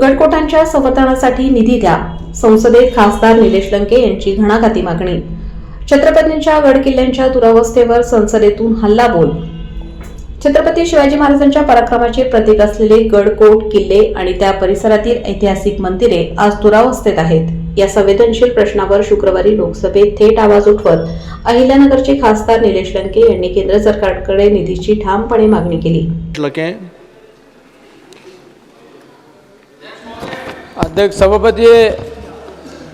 गडकोटांच्या संवर्धनासाठी निधी द्या. संसदेत खासदार निलेश लंके यांची घणाघाती मागणी. छत्रपतींच्या गड किल्ल्यांच्या दुरावस्थेवर संसदेतून हल्लाबोल छत्रपती शिवाजी महाराजांच्या पराक्रमाचे प्रतीक असलेले गडकोट किल्ले आणि त्या परिसरातील ऐतिहासिक मंदिरे आज दुरावस्थेत आहेत. या संवेदनशील प्रश्नावर शुक्रवारी लोकसभेत थेट आवाज उठवत अहिल्यानगरचे खासदार निलेश लंके यांनी केंद्र सरकारकडे निधीची ठामपणे मागणी केली म्हटलं की अध्यक्ष सभापती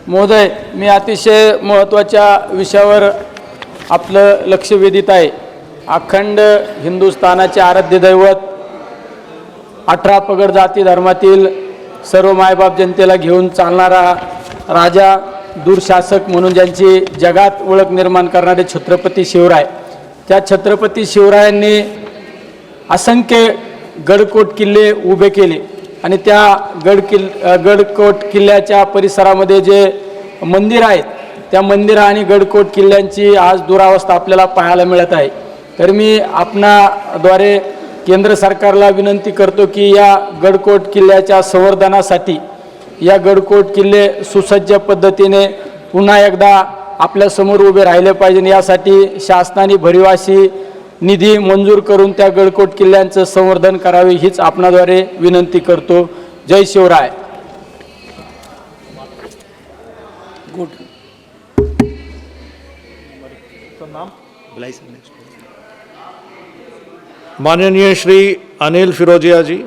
महोदय मी अतिशय महत्त्वाच्या विषयावर आपलं लक्ष वेधित आहे. अखंड हिंदुस्थानाचे आराध्य दैवत अठरा पगड जाती धर्मातील सर्व मायबाप जनतेला घेऊन चालणारा राजा दूरशासक म्हणून ज्यांची जगात ओळख निर्माण करणारे छत्रपती शिवराय. त्या छत्रपती शिवरायांनी असंख्य गडकोट किल्ले उभे केले. आणि त्या गड किल गडकोट किल्ल्याच्या परिसरामध्ये जे मंदिर आहेत त्या मंदिर आणि गडकोट किल्ल्यांची आज दुरावस्था आपल्याला पाहायला मिळत आहे. तर मी आपणाद्वारे केंद्र सरकारला विनंती करतो की या गडकोट किल्ल्याच्या संवर्धनासाठी या गडकोट किल्ले सुसज्ज पद्धतीने पुन्हा एकदा आपल्यासमोर उभे राहिले पाहिजे. यासाठी शासनाने भरिवासी निधी मंजूर करून त्या गडकोट किल्ल्यांचं संवर्धन करावे हीच आपणाद्वारे विनंती करतो. जय शिवराय. माननीय श्री अनिल फिरोजिया जी